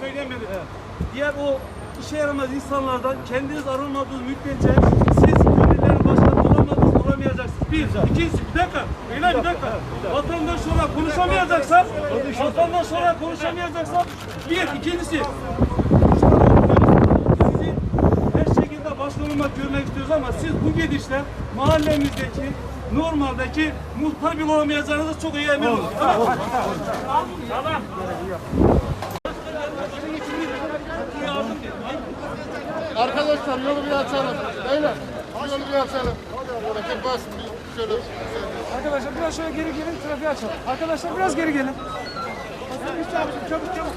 söyleyemedim. Diğer o işe yaramaz insanlardan kendiniz arınmadığınız müddetçe siz gönüllerin başkanı olamadınız, olamayacaksınız. Bir, ikincisi, bir dakika, beyler bir dakika. Vatandaş olarak konuşamayacaksan, vatandaş olarak konuşamayacaksan, bir, ikincisi, sizi her şekilde başkan olmak görmek istiyoruz ama siz bu gidişle mahallemizdeki normaldeki muhtar bile olamayacağınızı çok iyi emin olun. Tamam. Tamam. Arkadaşlar yolu bir açalım. Beyler yolu bir açalım. Buradaki bas şöyle. Arkadaşlar biraz şöyle geri gelin trafiği açalım. Arkadaşlar biraz geri gelin. Çabuk çabuk.